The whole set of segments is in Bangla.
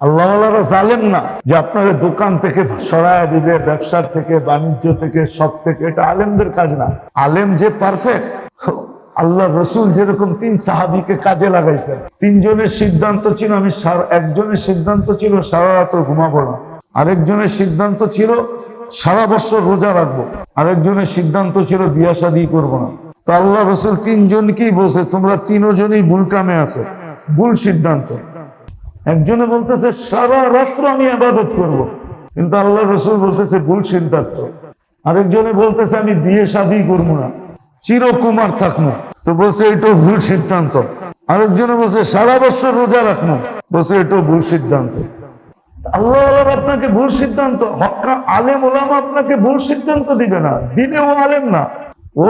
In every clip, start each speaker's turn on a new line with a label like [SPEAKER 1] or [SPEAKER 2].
[SPEAKER 1] আল্লাহওয়ালারা জালেন না যে আপনারা দোকান থেকে সরায় দিবে, ব্যবসার থেকে, বাণিজ্য থেকে, সব থেকে। এটা আলেমদের কাজ না। আলেম যে পারফেক্ট আল্লাহ রসুল যেরকম তিন সাহাবিকে কাজে লাগাইছেন। তিনজনের সিদ্ধান্ত ছিল, আমি একজনের সিদ্ধান্ত ছিল, সারা রাত ঘুমাবো না। আরেকজনের সিদ্ধান্ত ছিল, সারা বছর রোজা রাখব। আরেকজনের সিদ্ধান্ত ছিল, বিয়া শাদী করব না। তো আল্লাহ রসুল তিনজনকেই বলছে, তোমরা তিনজনই ভুল কামে আছো। ভুল সিদ্ধান্ত। একজনে বলতেছে, সারা রাত্র আমি আবাদত করব। কিন্তু আল্লাহ রসুল বলতেছে, ভুল সিদ্ধান্ত। আরেকজনে বলতেছে, আমি বিয়ে শাদী করব না, চিরকুমার থাকব। তো বলছে, এটাও ভুল সিদ্ধান্ত। আরেকজনে বলছে, সারা বছর রোজা রাখব। বলছে, এটাও ভুল সিদ্ধান্ত। আল্লাহ আল্লাহ আপনাকে ভুল সিদ্ধান্ত, হক্কা আলেম ওলামা আপনাকে ভুল সিদ্ধান্ত দিবে না দিনে ও আলেম না। ও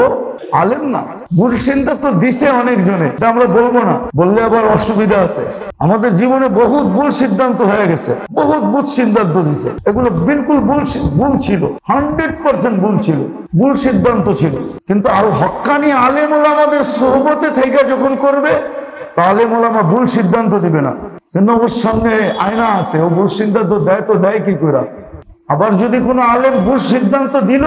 [SPEAKER 1] আলেম না ভুল সিদ্ধান্ত দিছে অনেকজনে, এটা আমরা বলব না। বললে আবার অসুবিধা আছে। আমাদের জীবনে বহুত ভুল সিদ্ধান্ত হয়ে গেছে, বহুত ভুল সিদ্ধান্ত দিছে। এগুলো বিলকুল ভুল ভুল ছিল, হান্ড্রেড পার্সেন্ট ভুল ছিল, ভুল সিদ্ধান্ত ছিল। কিন্তু আল হক্কানি আলেম ওলামাদের সোহবতে থেকে যখন করবে, তা তাহলে মোলামা ভুল সিদ্ধান্ত দিবে না। কিন্তু ওর সামনে আয়না আছে, ও ভুল সিদ্ধান্ত দেয় তো দেয় কি করে? আবার যদি কোনো আলেম ভুল সিদ্ধান্ত দিল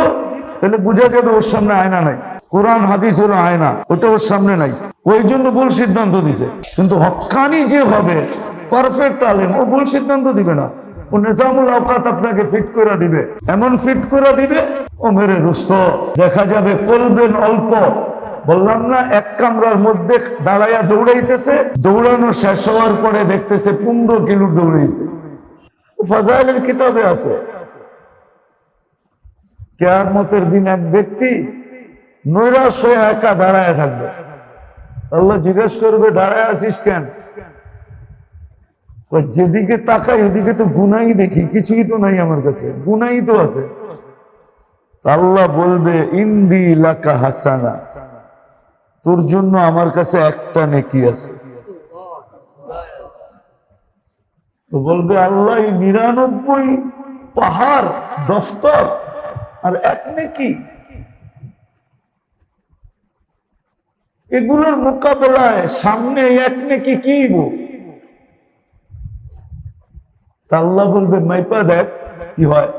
[SPEAKER 1] তাহলে বোঝা যাবে ওর সামনে আয়না নাই। কোরআন, হাদিস হলো আয়না, ওটা ওর সামনে নাই। ওই জন্য ভুল সিদ্ধান্ত দিছে। কিন্তু হক্কানি যে হবে পারফেক্ট আলেম, ও ভুল সিদ্ধান্ত দিবে না। ও নেজামুল আওকাত আপনাকে ফিট করে দিবে। এমন ফিট করে দিবে, ও মেরে দেখা যাবে করবেন অল্প। বললাম না, এক কামরার মধ্যে দাঁড়াইয়া দৌড়াইতেছে। দৌড়ানো শেষ হওয়ার পরে দেখতেছে পনেরো কিলো দৌড়াইছে। ফাজাইলের কিতাবে আছে। কেয়ামতের দিন এক ব্যক্তি নৈরাশ হয়ে একা দাঁড়ায় থাকবে। আল্লাহ জিজ্ঞেস করবে, দাঁড়ায় আসিস কেন? যেদিকে তাকাই ওদিকে তো গুনাই দেখি, কিছুই তো নাই আমার কাছে, গুনাই তো আছে। আল্লাহ বলবে, ইন্দি লাকা হাসানা, তোর জন্য আমার কাছে একটা নেকি আছে। তো বলবে, আল্লাহ নিরানব্বই পাহাড়, দফতর আর এক নেকি? এগুলোর মোকাবেলায় সামনে এক নেকি কি আল্লাহ বলবে, মাইপা দেখ কি হয়।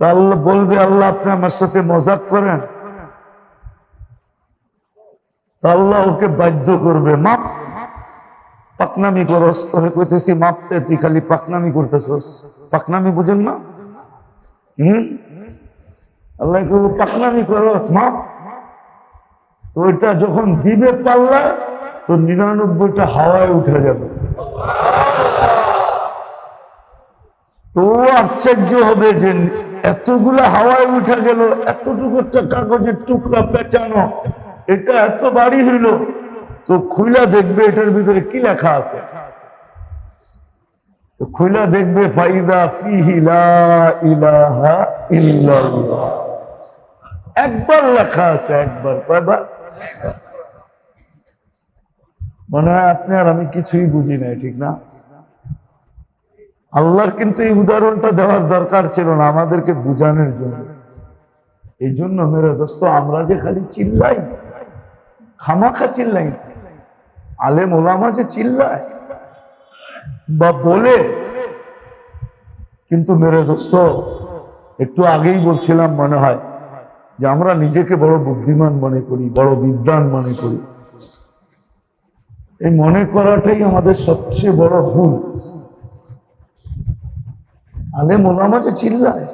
[SPEAKER 1] আল্লাহ বলবে, আল্লাহ আপনি আমার সাথে মজাক করেন। আল্লাহ ওকে বাধ্য করবে, মাপ। পাকনামি করস তোরে কইতেছি মাপতে তুই খালি পাকনামি করতেছস। পাকনামি বুঝেন না? হম? আল্লাহ কইব পাকনামি করস মাপ তো ওইটা যখন দিবে পাল্লা, তো নিরানব্বইটা হাওয়ায় উঠে যাবে। তো আশ্চর্য হবে যে এতগুলো হাওয়ায় উঠে গেল এতটুকু একটা কাগজের টুকরা পেঁচানো, এটা এত বাড়ি হইল। তো খুইলা দেখবে এটার ভিতরে কি লেখা আছে। খুইলা দেখবে, ফাইদা ফিহি লা ইলাহা ইল্লাল্লাহ। একবার লেখা আছে, একবার। কয়বার মনে হয় আপনি আর আমি কিছুই বুঝি নাই, ঠিক না? আল্লাহর কিন্তু এই উদাহরণটা দেওয়ার দরকার ছিল না, আমাদেরকে বুঝানোর জন্য। এই জন্য মেরে দোস্ত, আমরা যে খালি চিল্লাই, খামাখা চিল্লাই। আলেম ওলামা যে চিল্লায়, বা বলে। কিন্তু মেরে দোস্ত, একটু আগেই বলছিলাম মনে হয় যে আমরা নিজেকে বড় বুদ্ধিমান মনে করি, বড় বিদ্বান মনে করি। এই মনে করাটাই আমাদের সবচেয়ে বড় ভুল। আলে মোলামা যে চিল্লায়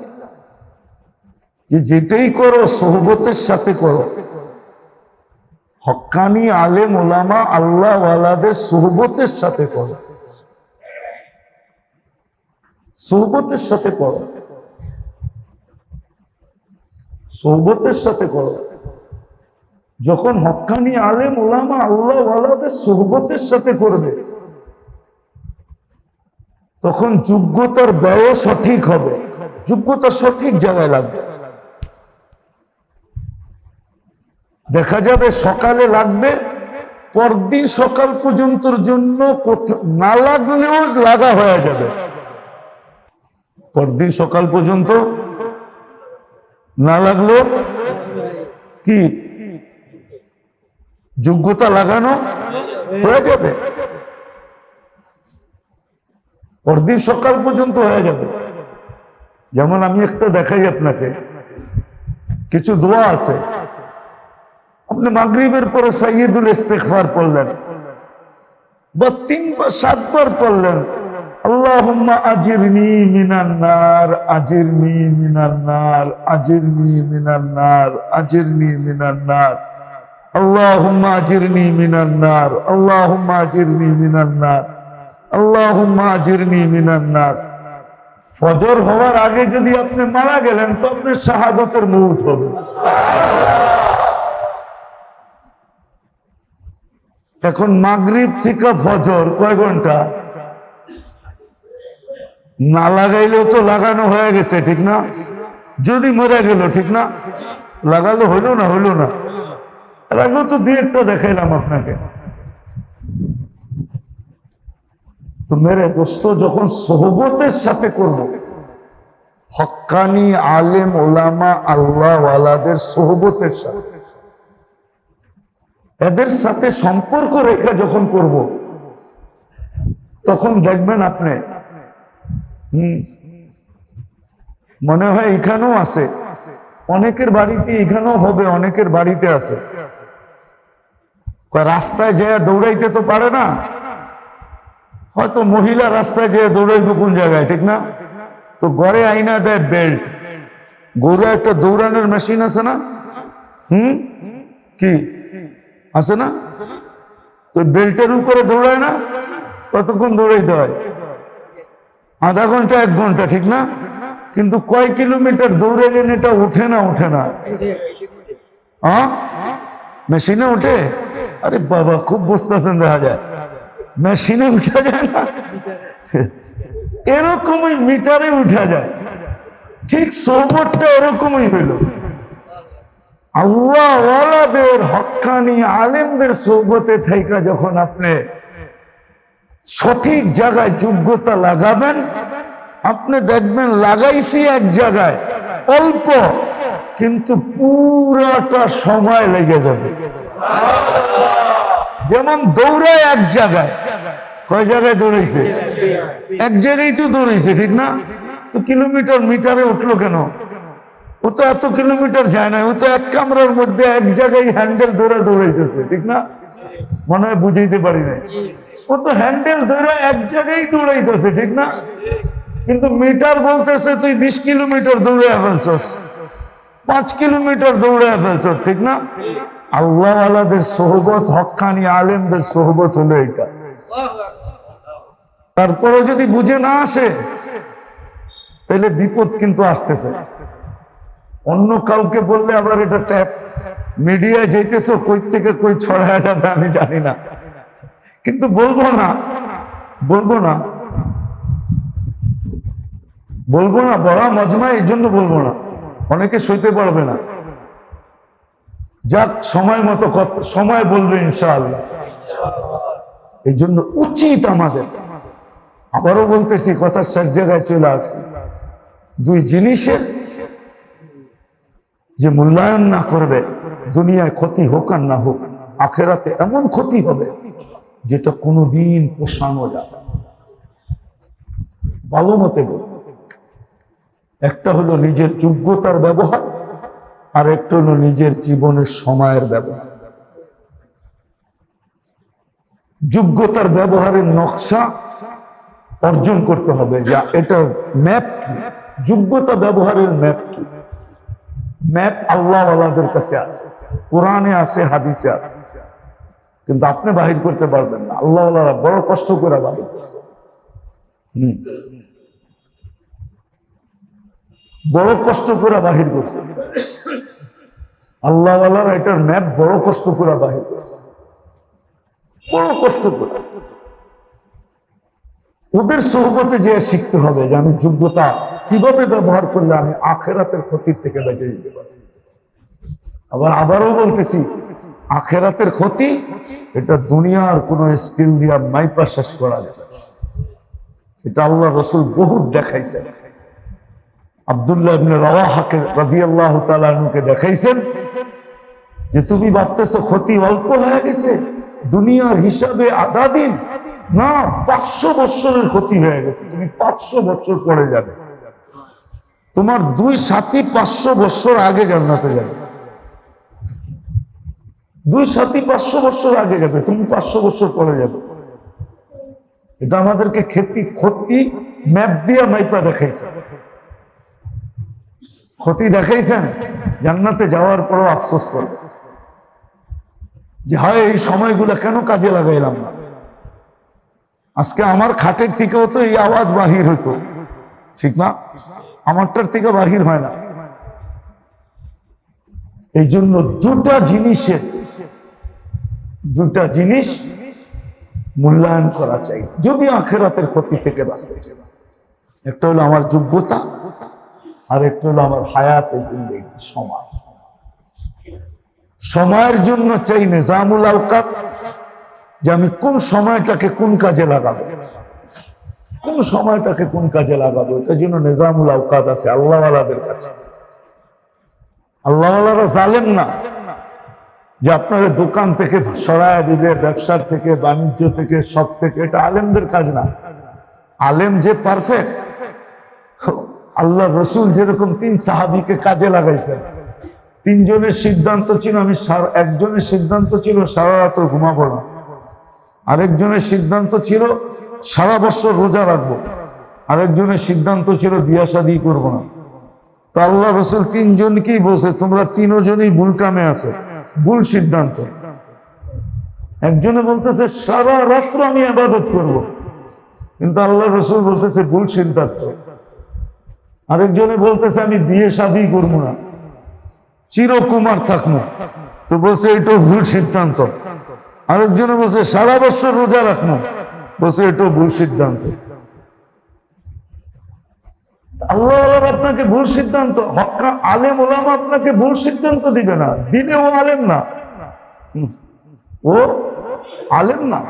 [SPEAKER 1] যে যেটাই করো, সোহবতের সাথে করো। হক্কানি আলে মোলামা আল্লাহ ওয়ালাদের সোহবতের সাথে করো। সোহবতের সাথে করো। সোহবতের সাথে করো। যখন হকানি আলেম ওলামা আল্লাহ ওয়ালাদের সোহবতের সাথে করবে, তখন যোগ্যতার ব্যয় সঠিক হবে। যোগ্যতা সঠিক জায়গায় লাগবে। দেখা যাবে সকালে লাগবে, পরদিন সকাল পর্যন্তর জন্য না লাগলেও লাগা হয়ে যাবে। পরদিন সকাল পর্যন্ত না লাগল? কি? যোগ্যতা লাগানো? হয়ে যাবে। পরদিন সকাল পর্যন্ত হয়ে যাবে। যেমন আমি একটা দেখাই আপনাকে। কিছু দোয়া আছে। আপনি মাগরিবের পরে সাইয়দুল ইস্তেগফার পড়লেন বা তিনবার, সাতবার পড়লেন। আজিরনি আজিরনি আজিরনি আজিরনি আজিরনি ফজর হওয়ার আগে যদি আপনি মারা গেলেন, তো আপনি শাহাদতের মুহূর্ত হবে। এখন মাগরিব থেকে ফজর কয় ঘণ্টা? না লাগাইলেও তো লাগানো হয়ে গেছে, ঠিক না? যদি মরে গেল, ঠিক না? লাগালো হইল না হইল না? এর তো দুই একটা দেখাইলাম আপনাকে। তো মেরে দোস্ত, যখন সোহবতের সাথে করব, হক্কানি আলেম ওলামা আল্লাহ ওয়ালাদের সোহবতের সাথে। এদের সাথে সম্পর্ক রেখে যখন করব, তখন দেখবেন আপনি মনে হয় এখানেও আছে। অনেকের বাড়িতে এখানেও হবে, অনেকের বাড়িতে আছে। রাস্তায় যায় দৌড়াইতে তো পারে না। হয়তো মহিলা রাস্তায় যেয়ে দৌড়াইবে কোন জায়গায়, ঠিক না? তো ঘরে আইনা দেয় বেল্ট। গরু একটা দৌড়ানোর মেশিন আছে না? হুম? কি? আছে না? তো বেল্টের উপরে দৌড়ায় না? কতক্ষণ দৌড়াইতে হয়? আধা ঘণ্টা, এক ঘণ্টা, ঠিক না? কিন্তু কয় কিলোমিটার দৌড়াইলেন এটা উঠে না উঠে না? মেশিনে উঠে আরে বাবা, খুব বসতেছেন দেখা যায়। মেশিনে উঠা যায় না? এরকমই মিটারে উঠা যায়। ঠিক সৌবরটা এরকমই হইল। আল্লাহ ওয়ালাদের হক্কানি আলেমদের সৌবতে থাইকা যখন আপনি সঠিক জায়গায় যোগ্যতা লাগাবেন। আপনি দেখবেন লাগাইছি এক জায়গায়, অল্প, কিন্তু পুরাটা সময় লেগে যাবে। যেমন দৌড়ায় এক জায়গায়, কয় জায়গায় দৌড়াইছে? এক জায়গায় তো দৌড়াইছে, ঠিক না? তো কিলোমিটার মিটারে উঠল কেন? ও তো এত কিলোমিটার যায় না, ও তো এক কামরার মধ্যে এক জায়গায় হ্যান্ডেল ধরে দৌড়াইতেছে, ঠিক না? মনে হয় বুঝাইতে পারি নাই। ও তো হ্যান্ডেল ধরে এক জায়গায় দৌড়াইতেছে, ঠিক না? কিন্তু মিটার বলতেছে, তুই বিশ কিলোমিটার দৌড়ে ফেলছস। পাঁচ কিলোমিটার দৌড়ে ফেলছস, ঠিক না? আল্লাহ আলাদের সোহবত হক্কানি আলেমদের সোহবত হলো এটা তারপরে যদি বুঝে না আসে, তাহলে বিপদ কিন্তু আসতেছে। অন্য কাউকে বললে আবার এটা ট্যাপ। মিডিয়ায় যাইতেছো, কই থেকে কই ছড়ায় যাবে আমি জানি না। কিন্তু বলব না। বলব না। বলব না বড় মজমা, এই জন্য বলব না। অনেকে সইতে পারবে না। যাক, সময় মতো সময় বলবে ইনশাআল্লাহ। এই জন্য উচিত আমাদের। আবারও বলতেছি, কথা শেষ জায়গায় চলে আসছি। দুই জিনিসের যে মূল্যায়ন না করবে, দুনিয়ায় ক্ষতি হোক আর না হোক, আখেরাতে এমন ক্ষতি হবে। যেটা কোনোদিন পোষানো যাবে ভালো মতে বলব একটা হলো নিজের যোগ্যতার ব্যবহার, আর একটা হলো নিজের জীবনের সময়ের ব্যবহার। যোগ্যতার ব্যবহারের নকশা অর্জন করতে হবে। যা এটা ম্যাপ কি? যোগ্যতা ব্যবহারের ম্যাপ কি? ম্যাপ আল্লাহ আল্লাহদের কাছে আছে। কোরআনে আছে, হাদিসে আছে। কিন্তু আপনি বাহির করতে পারবেন না। আল্লাহ বড় কষ্ট করে বাহির করছে। বড় কষ্ট করে বাহির করছে। আল্লাহ এটার ম্যাপ বড় কষ্ট করে বাহির করছে। বড় কষ্ট করে। ওদের সহবতে যে শিখতে হবে যে আমি যোগ্যতা কীভাবে ব্যবহার করলে আমি আখেরাতের ক্ষতির থেকে বেঁচে যেতে পারি। আবার আবারও বলতেছি, আখেরাতের ক্ষতি এটা দুনিয়ার কোন স্কিল দিয়া মাইপা শেষ করা না। এটা আল্লাহ রসুল বহুত দেখাইছে আবদুল্লাহ দেখাইছেন যে তুমি ভাবতেছো ক্ষতি অল্প হয়ে গেছে, দুনিয়ার হিসাবে আধা দিন? না, পাঁচশো বৎসরের ক্ষতি হয়ে গেছে, তুমি পাঁচশো বছর পরে যাবে। তোমার দুই সাথী পাঁচশো বছর আগে জান্নাতে যাবে। দুই সাথী পাঁচশো বছর আগে যাবে তুমি পাঁচশো বছর পরে যাবে এটা আমাদেরকে ক্ষতি ক্ষতি ম্যাপ দিয়া মাইপা দেখাইছে। ক্ষতি দেখাইছেন, জান্নাতে যাওয়ার পরও আফসোস করবে যে হয়, এই সময়গুলো কেন কাজে লাগাইলাম না? আজকে আমার খাটের থেকেও তো এই আওয়াজ বাহির হইতো। ঠিক না? আমারটার থেকে বাহির হয় না। এই জন্য দুটা জিনিসের দুটা জিনিস মূল্যায়ন করা চাই। যদি আখেরাতের ক্ষতি থেকে বাঁচতে চাই। একটা হলো আমার যোগ্যতা আর একটা হলো আমার হায়াত সমাজ সময়ের জন্য চাই নিজামুল আওকাত, যে আমি কোন সময়টাকে কোন কাজে লাগাবো। কোন সময়টাকে কোন কাজে লাগাবো, এটার জন্য নিজামুল আওকাত আছে আল্লাহওয়ালাদের কাছে। আল্লাহওয়ালারা জালেন না। যে আপনারা দোকান থেকে সরায় দিবে ব্যবসার থেকে, বাণিজ্য থেকে, সব থেকে, এটা আলেমদের কাজ না। আলেম যে পারফেক্ট আল্লাহ রসুল যেরকম তিন সাহাবিকে কাজে লাগাইছেন। তিনজনের সিদ্ধান্ত ছিল, আমি একজনের সিদ্ধান্ত ছিল, সারা রাত ঘুমাবো না। আরেকজনের সিদ্ধান্ত ছিল, সারা বছর রোজা রাখব। আরেকজনের সিদ্ধান্ত ছিল, বিয়া শাদি করব না। তো আল্লাহ রসুল তিনজনকেই বলছে, তোমরা তিনজনই ভুল কামে আছো। ভুল সিদ্ধান্ত। একজনে বলতেছে, সারা রাত্র আমি আবাদত করব। কিন্তু আল্লাহ রসুল বলতেছে, ভুল সিদ্ধান্ত। আরেকজনে বলতেছে, আমি বিয়ে শাদি করব না। চিরকুমার থাকব। তো বলছে, এটাও ভুল সিদ্ধান্ত। আরেকজনে বলছে, সারা বছর রোজা রাখব। বলছে, এটাও ভুল সিদ্ধান্ত। আল্লাহ আপনাকে ভুল সিদ্ধান্ত হক্কা আলেম ওলাম আপনাকে ভুল সিদ্ধান্ত দিবে না। দিনে ও আলেম না। ও আলেম না।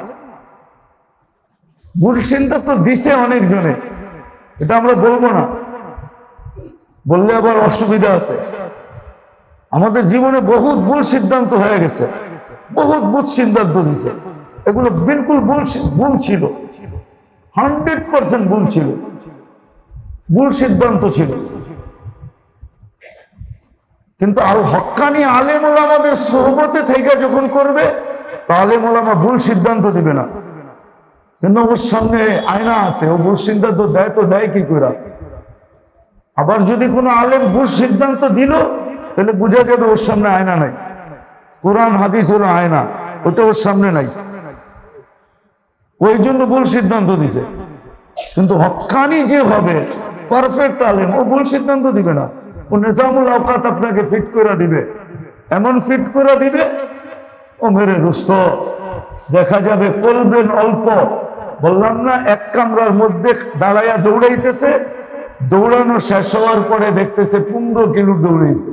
[SPEAKER 1] ভুল সিদ্ধান্ত দিছে অনেকজনে। এটা আমরা বলব না। বললে আবার অসুবিধা আছে। আমাদের জীবনে বহুত ভুল সিদ্ধান্ত হয়ে গেছে। বহুত ভুল সিদ্ধান্ত দিছে। এগুলো বিলকুল ভুল ভুল ছিল। হান্ড্রেড পার্সেন্ট ভুল ছিল। ভুল সিদ্ধান্ত ছিল। কিন্তু আল হক্কানি আলেম ওলামাদের সোহবতে থেকে যখন করবে, তা আলেম ওলামা ভুল সিদ্ধান্ত দিবে না। ওর আয়না আছে? ও ভুল সিদ্ধান্ত দেয় তো দেয় কি করে? আবার যদি কোনো আলেম ভুল সিদ্ধান্ত দিল, তাহলে বোঝা যাবে ওর সামনে আয়না নাই। কোরআন, হাদিস হলো আয়না, ওটা ওর সামনে নাই। ওই জন্য ভুল সিদ্ধান্ত দিছে। কিন্তু হক্কানি যে হবে পারফেক্ট আলেম। ও ভুল সিদ্ধান্ত দিবে না। ও নিজামুল আওকাত আপনাকে ফিট করে দিবে। এমন ফিট করে দিবে, ও মেরে রুস্ত দেখা যাবে করবেন অল্প। বললাম না, এক কামরার মধ্যে দাঁড়াইয়া দৌড়াইতেছে। দৌড়ানো শেষ হওয়ার পরে দেখতেছে পনেরো কিলো দৌড়াইছে।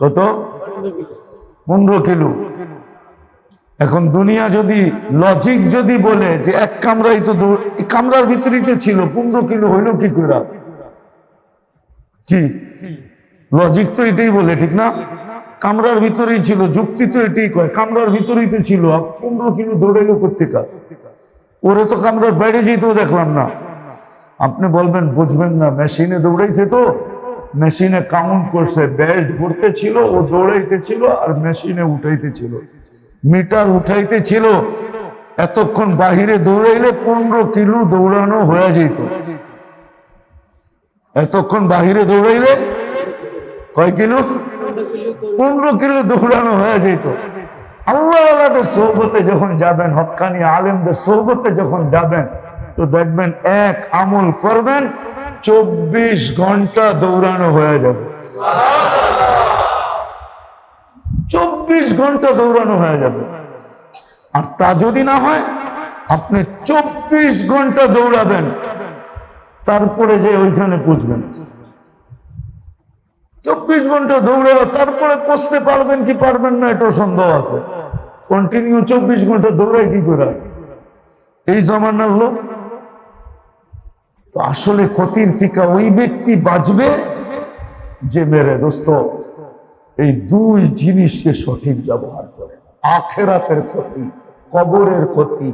[SPEAKER 1] কত? পনেরো কিলো। এখন দুনিয়া যদি লজিক যদি বলে যে এক কামরাই তো কামরার ভিতরেই তো ছিল, পনেরো কিলো হইল কি করে কি? লজিক তো এটাই বলে, ঠিক না? কামরার ভিতরেই ছিল, যুক্তি তো এটাই কয়, কামরার ভিতরেই তো ছিল পনেরো কিলো দৌড়াইলো করতেকা ওরে তো কামরার বাইরে যেতেও দেখলাম না। আপনি বলবেন, বুঝবেন না, মেশিনে দৌড়াইছে তো, মেশিনে কাউন্ট করছে বেল্ট করতে ছিল, ও দৌড়াইতে ছিল, আর মেশিনে উঠাইতে ছিল। মিটার উঠাইতে ছিল এতক্ষণ বাহিরে দৌড়াইলে পনেরো কিলো দৌড়ানো হয়ে যেত। এতক্ষণ বাহিরে দৌড়াইলে কয় কিলো? পনেরো কিলো দৌড়ানো হয়ে যেত। আল্লাহ আল্লাহদের সৌবতে যখন যাবেন, হকানি আলেমদের সৌবতে যখন যাবেন, তো দেখবেন এক আমল করবেন, চব্বিশ ঘণ্টা দৌড়ানো হয়ে যাবে। চব্বিশ ঘণ্টা দৌড়ানো হয়ে যাবে। আর তা যদি না হয়, আপনি চব্বিশ ঘণ্টা দৌড়াবেন। তারপরে যে ওইখানে পুজবেন। চব্বিশ ঘণ্টা দৌড়ে তারপরে পৌঁছতে পারবেন কি পারবেন না, এটাও সন্দেহ আছে। কন্টিনিউ চব্বিশ ঘণ্টা দৌড়ায় কি করে? এই জমানার লোক, তো আসলে ক্ষতির থেকে ওই ব্যক্তি বাঁচবে যে মেরে, দোস্ত। এই দুই জিনিসকে সঠিক ব্যবহার করে। আখেরাতের ক্ষতি, কবরের ক্ষতি,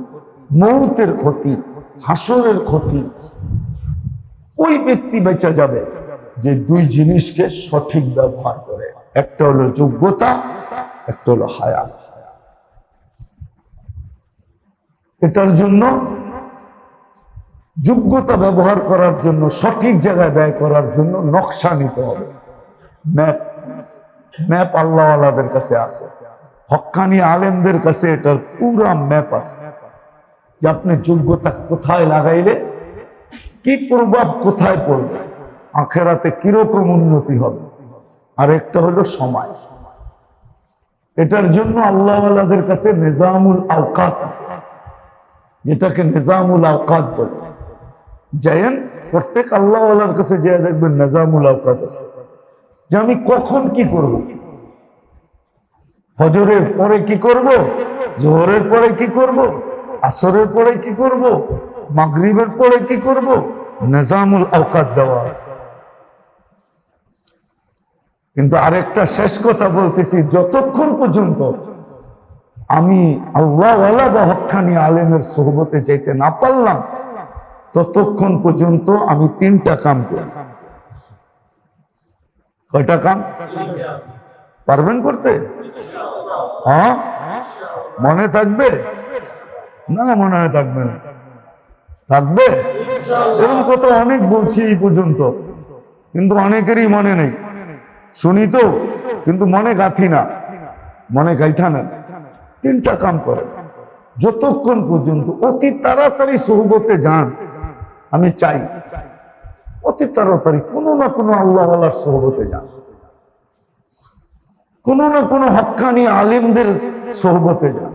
[SPEAKER 1] মৌতের ক্ষতি, হাসরের ক্ষতি। ওই ব্যক্তি বেঁচে যাবে যে দুই জিনিসকে সঠিক ব্যবহার করে। একটা হলো যোগ্যতা, একটা হলো হায়াত। এটার জন্য যোগ্যতা ব্যবহার করার জন্য, সঠিক জায়গায় ব্যয় করার জন্য নকশা নিতে হবে। ম্যাপ ম্যাপ আল্লাহওয়ালাদের কাছে আছে। হক্কানি আলেমদের কাছে এটার পুরা ম্যাপ আছে। যে আপনি যোগ্যতা কোথায় লাগাইলে, কি প্রভাব কোথায় পড়বে, আখেরাতে কীরকম উন্নতি হবে। আর একটা হলো সময়। এটার জন্য আল্লাহওয়ালাদের কাছে নিজামুল আওকাত আছে। যেটাকে নিজামুল আওকাত বলে। যাইন প্রত্যেক আল্লাহওয়ালার কাছে যে দেখবেন নিজামুল আওকাত আছে। যে আমি কখন কি করব? ফজরের পরে কি করব? জোহরের পরে কি করব? আসরের পরে কি করব? মাগরিবের পরে কি করব? নিজামুল আওকাত দেওয়া আছে। কিন্তু আরেকটা শেষ কথা বলতেছি, যতক্ষণ পর্যন্ত আমি আল্লাহওয়ালা বা হক্কানি আলেমের সোহবতে যাইতে না পারলাম, ততক্ষণ পর্যন্ত আমি তিনটা কাম করি। কয়টা কাম? পারবেন করতে? হ্যাঁ? মনে থাকবে? না, মনে হয় থাকবে না। থাকবে? এরকম কথা অনেক বলছি এই পর্যন্ত। কিন্তু অনেকেরই মনে নেই। শুনি তো, কিন্তু মনে গাথি না। মনে গাইথা না। তিনটা কাম করে। যতক্ষণ পর্যন্ত অতি তাড়াতাড়ি সহবতে যান, আমি চাই। অতি তাড়াতাড়ি কোনো না কোনো আল্লাহওয়ালার সহবতে যান। কোনো না কোনো হক্কানি আলিমদের সহবতে যান।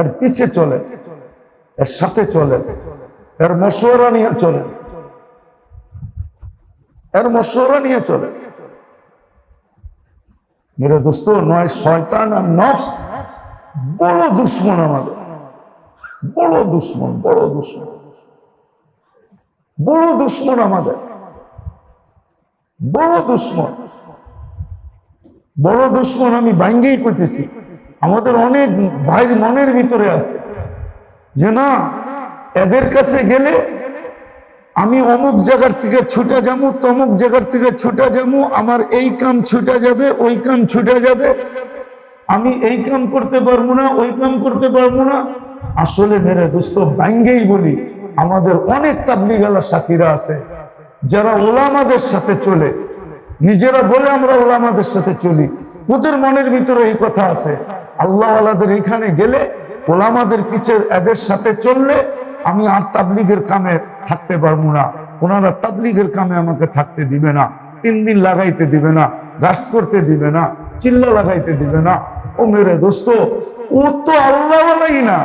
[SPEAKER 1] এর পিছে চলে এর সাথে চলে এর মশওয়ারা নিয়ে চলে এর মশওয়ারা নিয়ে চলে মেরে দোস্ত, নয় শয়তান আর নফস, বড় দুশ্মন আমাদের। বড় দুশ্মন বড় দুশ্মন। বড় দুশ্মন আমাদের। বড় দুশ্মন। বড় দুশ্মন আমি ভাঙ্গেই করতেছি আমাদের অনেক ভাইয়ের মনের ভিতরে আছে যে না, এদের কাছে গেলে আমি অমুক জায়গার থেকে ছুটে যাব, তমুক জায়গার থেকে ছুটে যাব, আমার এই কাম ছুটে যাবে, ওই কাম ছুটে যাবে। আমি এই কাম করতে পারব না, ওই কাম করতে পারব না। আসলে মেরে দোস্ত ব্যাঙ্গেই বলি আমাদের অনেক তাবলিগালা সাথীরা আছে, যারা ওলামাদের সাথে চলে। নিজেরা বলে আমরা ওলামাদের সাথে চলি। ওদের মনের ভিতরে এই কথা আছে, আল্লাহ আলাদের এখানে গেলে ওলামাদের পিছে এদের সাথে চললে আমি আর তাবলিগের কামে থাকতে পারব না। ওনারা তাবলিগের কামে আমাকে থাকতে দিবে না, তিন দিন লাগাইতে দিবে না, গাছ করতে দিবে না, চিল্লা লাগাইতে দিবে না। ও মেরে দোস্ত, ও তো আল্লাহওয়ালাই না।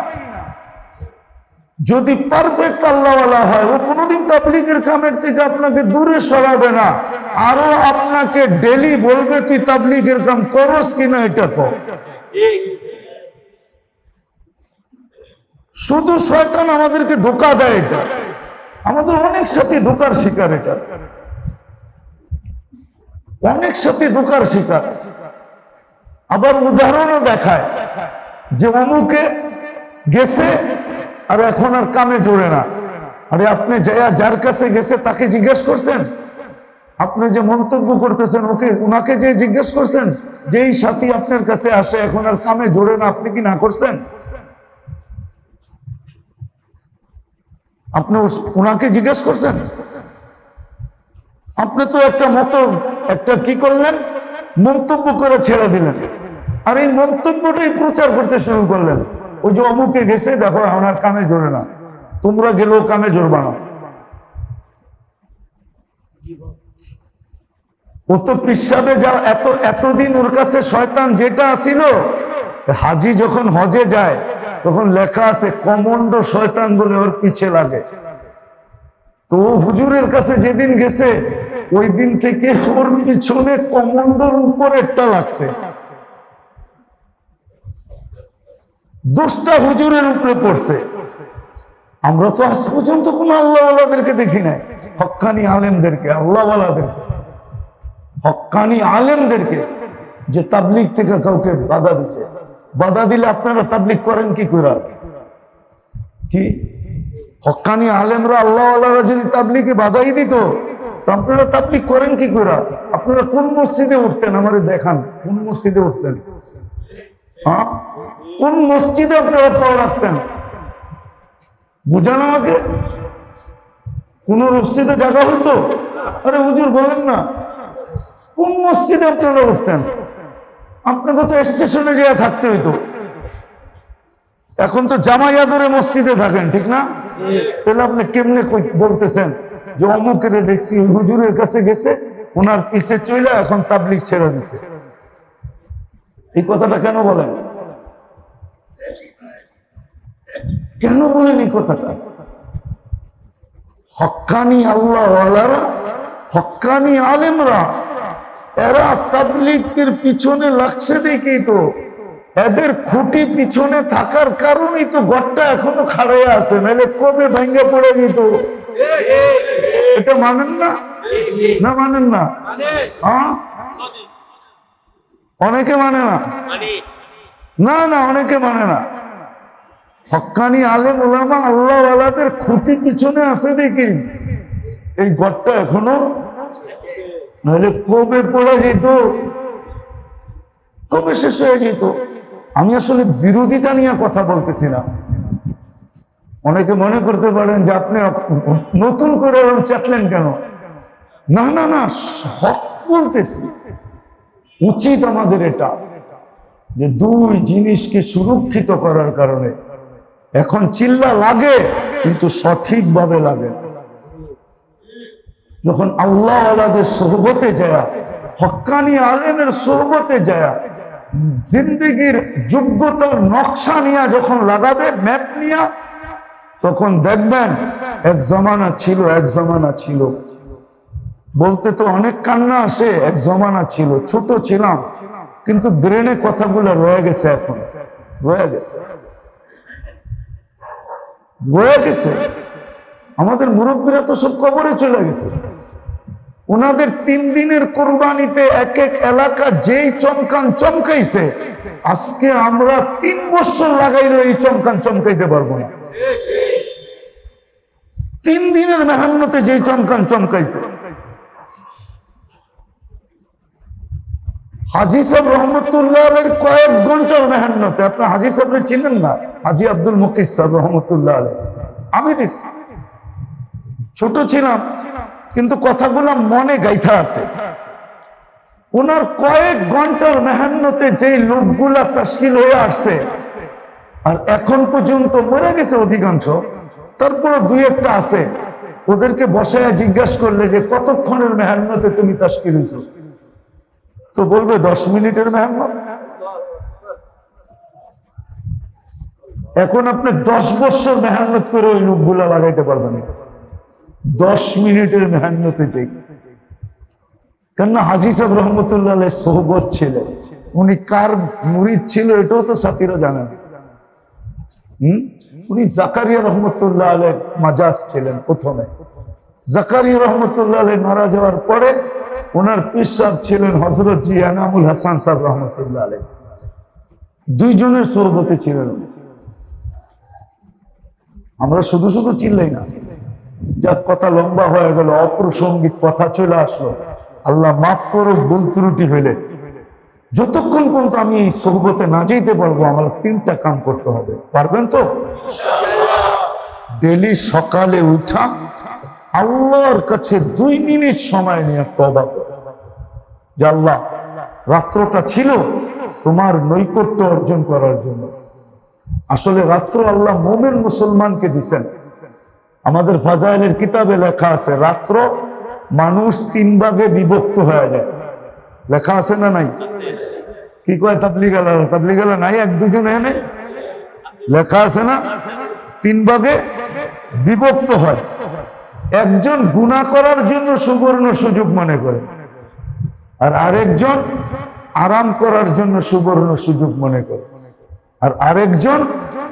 [SPEAKER 1] যদি পারফেক্ট আল্লাহওয়ালা হয়, ও কোনোদিন তাবলিগের কামের থেকে আপনাকে দূরে সরাবে না। আরও আপনাকে ডেলি বলবে, তুই তাবলিগের কাম করস কিনা এটা কর। শুধু শয়তান আমাদেরকে ধোকা দেয় এটা। আমাদের অনেক সাথে ধোকার শিকার এটা। অনেক সাথে ধোকার শিকার। আবার উদাহরণও দেখায় যে অমুকে গেছে আর এখন আর কামে জোরে না। আরে আপনি যাইয়া যার কাছে গেছে তাকে জিজ্ঞেস করছেন? আপনি যে মন্তব্য করতেছেন, ওকে ওনাকে যে জিজ্ঞেস করছেন যে এই সাথী আপনার কাছে আসে, এখন আর কামে জোরে না, আপনি কি না করছেন? আপনি ওনাকে জিজ্ঞেস করছেন? আপনি তো একটা মতো একটা কি করলেন? মন্তব্য করে ছেড়ে দিলেন। আর এই মন্তব্যটাই প্রচার করতে শুরু করলেন। ওই যে অমুকে গেছে, দেখো ওনার কামে জোরে না। তোমরা গেলেও কামে জোরবা না। ও তো পিসাবে যা এত, এতদিন ওর কাছে শয়তান যেটা আসিল হাজি যখন হজে যায়, তখন লেখা আছে কমন্ড শয়তান বলে ওর পিছে লাগে। তো হুজুরের কাছে যেদিন গেছে, ওই দিন থেকে ওর পিছনে কমন্ডর উপরেরটা লাগছে। দোষটা হুজুরের উপরে পড়ছে। আমরা তো আজ পর্যন্ত কোন আল্লাহওয়ালাদেরকে দেখি নাই। হক্কানি আলেমদেরকে আল্লাহওয়ালাদেরকে হক্কানি আলেমদেরকে যে তাবলিগ থেকে কাউকে বাধা দিছে। বাধা দিলে আপনারা তাবলিগ করেন কি করে? কি? হক্কানি আলেমরা আল্লাহ আল্লাহরা যদি তাবলিকে বাধাই দিত, তো আপনারা তাবলিক করেন কি করে? আপনারা কোন মসজিদে উঠতেন? আমারে দেখান, কোন মসজিদে উঠতেন? হ্যাঁ? কোন মসজিদে আপনারা পাওয়া রাখতেন? বুঝান আমাকে কোন মসজিদে জায়গা হতো আরে হুজুর, বলেন না। কোন মসজিদে আপনারা উঠতেন আপনাকে তো স্টেশনে যেয়ে থাকতে হইতো? এখন তো জামাইয়াদরে মসজিদে থাকেন, ঠিক না? তাহলে আপনি কেমনে বলতেছেন যে অমুকের দেখছি হুজুরের কাছে গেছে, ওনার পিছে চলে এখন তাবলিক ছেড়ে দিছে? এই কথাটা কেন বলেন? কেন বলেন এই কথাটা? হক্কানি আল্লাহ হকানি আলেমরা, এরা তাবলিগের পিছনে লাগছে দেখেই তো। এদের খুঁটি পিছনে থাকার কারণেই তো ঘরটা এখনও খাড়াই আছে, নাহলে কবে ভেঙে পড়ে যেত? এটা মানেন না? না মানেন না? হ্যাঁ? অনেকে মানে না? না না, অনেকে মানে না। হক্কানি আলেম ওলামা আল্লাহ আলাদের খুঁটি পিছনে আছে দেখি। এই ঘরটা এখনও? নাহলে কবে পড়ে যেত? কবে শেষ হয়ে যেত? আমি আসলে বিরোধিতা নিয়ে কথা বলতেছি না অনেকে মনে করতে পারেন যে আপনি নতুন করে ওরকম চাটলেন কেন? না না না হক বলতেছি। উচিত আমাদের এটা, যে দুই জিনিসকে সুরক্ষিত করার কারণে এখন চিল্লা লাগে, কিন্তু সঠিকভাবে লাগে। যখন আল্লাহ আলাদের সোহবতে যায় হক্কানি আলেমের সোহবতে যায়, জিন্দগির যোগ্যতার নকশা নিয়ে যখন লাগাবে ম্যাপ নিয়ে, তখন দেখবেন এক জমানা ছিল, এক জমানা ছিল। বলতে তো অনেক কান্না আসে, এক জমানা ছিল, ছোট ছিলাম, কিন্তু ব্রেনে কথাগুলো রয়ে গেছে এখন, রয়ে গেছে। রয়ে গেছে। আমাদের মুরব্বীরা তো সব কবরে চলে গেছে। ওনাদের তিন দিনের কোরবানিতে এক এক এলাকা যেই চমকান চমকাইছে, আজকে আমরা তিন বছর লাগাইলে এই চমকান চমকাইতে পারব না। তিন দিনের মেহান্নতে যেই চমকান চমকাইছে হাজি সাহেব রহমতুল্লাহ কয়েক ঘণ্টার মেহান্নতে, আপনার হাজি চিনেন না? হাজি আব্দুল মুকিস সাহেব রহমতুল্লাহ আমি দেখছি। ছোট ছিলাম, কিন্তু কথাগুলো মনে গাইথা আছে। ওনার কয়েক ঘণ্টার মেহান্নতে যেই লোকগুলা তাস্কিল হয়ে আসছে, আর এখন পর্যন্ত মরে গেছে অধিকাংশ তারপরে দুই একটা আছে। ওদেরকে বসায় জিজ্ঞাসা করলে যে, কতক্ষণের মেহান্নতে তুমি তাস্কিল হয়েছো? তো বলবে দশ মিনিটের মেহান্নত এখন আপনি দশ বছর মেহান্নত করে ওই লোকগুলা লাগাইতে পারবেন। দশ মিনিটের মেহান্নতে যাই কেননা হাজি সাহেব রহমতুল্লাহ সোহবত ছিলেন উনি কার মুরিদ ছিল এটাও তো সাথীরা জানেন হম? উনি জাকারিয়া রহমতুল্লাহ আলের মাজাজ ছিলেন প্রথমে। জাকারিয়া রহমতুল্লাহ আলাই মারা যাওয়ার পরে ওনার সাহেব ছিলেন হজরত জি আনামুল হাসান সাহেব রহমতুল্লাহ আলাই দুইজনের সোহবতে ছিলেন আমরা শুধু শুধু চিল্লাই না। যার কথা লম্বা হয়ে গেল অপ্রাসঙ্গিক কথা চলে আসলো। আল্লাহ মাফ করুক ভুল ত্রুটি হইলে যতক্ষণ পর্যন্ত আমি এই সোহবতে না যেতে পারব আমার তিনটা কাম করতে হবে। পারবেন তো? ডেলি সকালে উঠা আল্লাহর কাছে দুই মিনিট সময় নিয়ে তবা। যে আল্লাহ, রাত্রটা ছিল তোমার নৈকট্য অর্জন করার জন্য। আসলে রাত্র আল্লাহ মোমেন মুসলমানকে দিছেন। আমাদের ফাজাইলের কিতাবে লেখা আছে, রাত্র মানুষ তিন ভাগে বিভক্ত হয়ে যায়। লেখা আছে না নাই? কি কয় তাবলিগালা তাবলিগালা নাই? এক দুজন এনে? লেখা আছে না? তিন ভাগে বিভক্ত হয়। একজন গুণা করার জন্য সুবর্ণ সুযোগ মনে করে। আর আরেকজন আরাম করার জন্য সুবর্ণ সুযোগ মনে করে। আর আরেকজন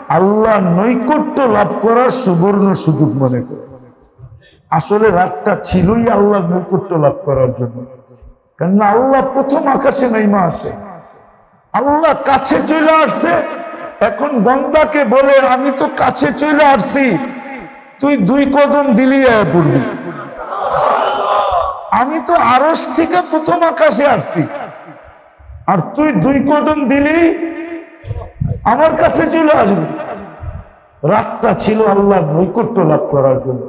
[SPEAKER 1] আল্লাহ নৈকট্য লাভ করার সুবর্ণ সুযোগ মনে করে। আসলে রাতটা ছিলই আল্লাহ নৈকট্য লাভ করার জন্য। কেননা আল্লাহ প্রথম আকাশে নাইমা আসে। আল্লাহ কাছে চলে আসছে। এখন বন্দাকে বলে, আমি তো কাছে চলে আসছি। তুই দুই কদম দিলি পড়বি আমি তো আরস থেকে প্রথম আকাশে আসছি। আর তুই দুই কদম দিলি, আমার কাছে চলে আসবি। রাতটা ছিল আল্লাহ নৈকট্য লাভ করার জন্য।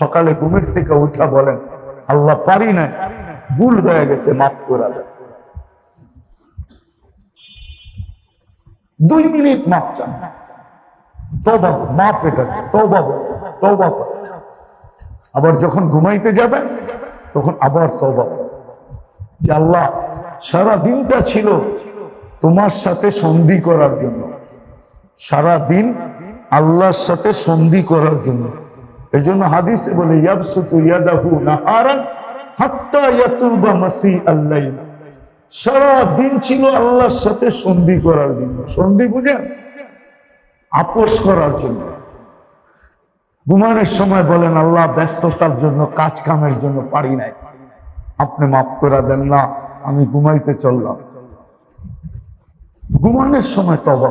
[SPEAKER 1] সকালে ঘুমের থেকে উঠা বলেন, আল্লাহ পারি না ভুল হয়ে গেছে, মাফ করা দুই মিনিট মাপ চান। তবা মাফ এটা তবা তবা আবার যখন ঘুমাইতে যাবেন তখন আবার তবা যে আল্লাহ, সারা দিনটা ছিল তোমার সাথে সন্ধি করার জন্য। সারা দিন আল্লাহর সাথে সন্ধি করার জন্য। এই জন্য হাদিসে বলে সারা দিন ছিল আল্লাহর সাথে সন্ধি করার জন্য। সন্ধি বুঝেন? আপোষ করার জন্য। ঘুমানোর সময় বলেন, আল্লাহ, ব্যস্ততার জন্য, কাজ কামের জন্য পারি নাই। আপনি মাফ করে দেন না, আমি ঘুমাইতে চললাম। ঘুমানোর সময় তবা।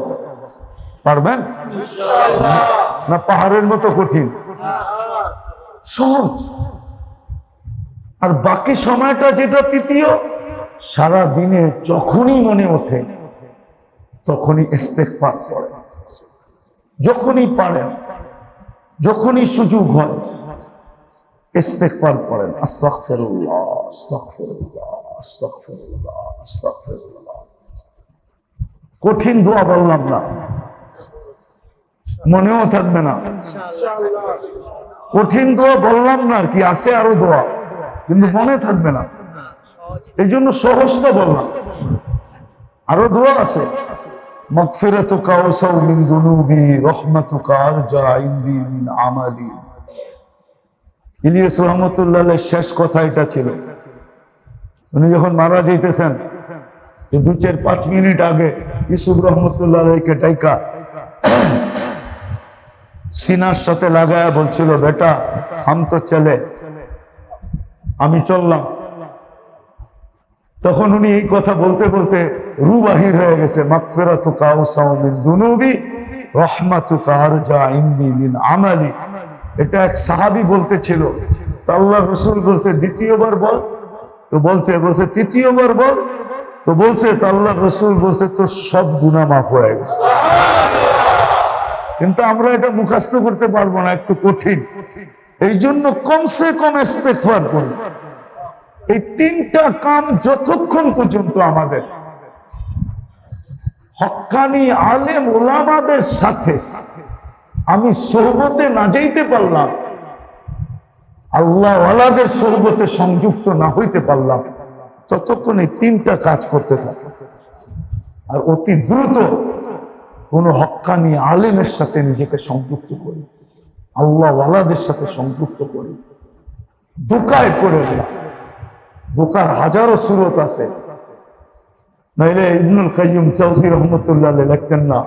[SPEAKER 1] পারবেন? না, পাহাড়ের মতো কঠিন। সহজ। আর বাকি সময়টা যেটা তৃতীয় সারা দিনে যখনই মনে ওঠে, তখনই ইস্তেকফার পড়ে। যখনই পারেন যখনই সুযোগ হয় ইস্তেকফার আস্তাগফিরুল্লাহ আস্তাগফিরুল্লাহ কঠিন দোয়া বললাম না। মনেও থাকবে না। কঠিন দোয়া বললাম না আর কি আছে আরও দোয়া কিন্তু মনে থাকবে না। এই জন্য সহজটা বললাম। আরও দোয়া আছে। মাগফিরাতুকা ওয়াসাউ মিন যুনুবি, রহমাতুকা আরজা ইনদি মিন আমালি। ইলিয়াস রহমতুল্লাহ শেষ কথা এটা ছিল। উনি যখন মারা যাইতেছেন দু চার পাঁচ মিনিট আগে ইসুফ রহমতুল্লাহ আলাইকে ডাইকা সিনার সাথে লাগায়া বলছিল, বেটা, হাম তো চলে আমি চললাম। তখন উনি এই কথা বলতে বলতে রু বাহির হয়ে গেছে। মাকফেরা আমালি। এটা এক সাহাবি বলতেছিল। রসুল বলছে, দ্বিতীয়বার বল। তো বলছে বলছে, তৃতীয়বার বল। তো বলছে, তো রসুল বলছে তো সব গুণা মাফ হয়ে গেছে। কিন্তু আমরা এটা মুখাস্ত করতে পারব না, একটু কঠিন। এই জন্য কমসে কম ইস্তেগফার করি এই তিনটা কাম যতক্ষণ পর্যন্ত আমাদের। হকানি আলেম ওলামাদের সাথে আমি সোহবতে না যাইতে পারলাম, আল্লাহ ওয়ালাদের সোহবতে সংযুক্ত না হইতে পারলাম, ততক্ষণ এই তিনটা কাজ করতে থাকে আর অতি দ্রুত কোন হক্কানি আলেমের সাথে নিজেকে সংযুক্ত করি, আল্লাহ ওয়ালাদের সাথে সংযুক্ত করি দোকায় পড়ে না দোকার হাজারো সুরত আছে। নাইলে ইবনুল কাইয়ুম চৌসি রহমতুল্লাহ লিখতেন না,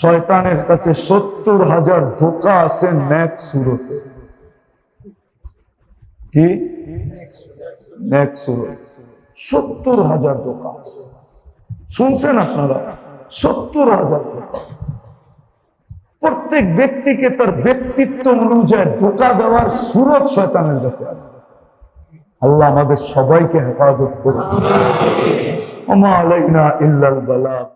[SPEAKER 1] শয়তানের কাছে সত্তর হাজার ধোকা আছে ন্যাক সুরতে। কি? সুরত। সত্তর হাজার ধোকা। শুনছেন আপনারা? সত্তর হাজার ধোকা। প্রত্যেক ব্যক্তিকে তার ব্যক্তিত্ব অনুযায়ী ধোকা দেওয়ার সুরত শয়তানের কাছে আছে। আল্লাহ আমাদের সবাইকে হেফাজত করুন। ইল্লাল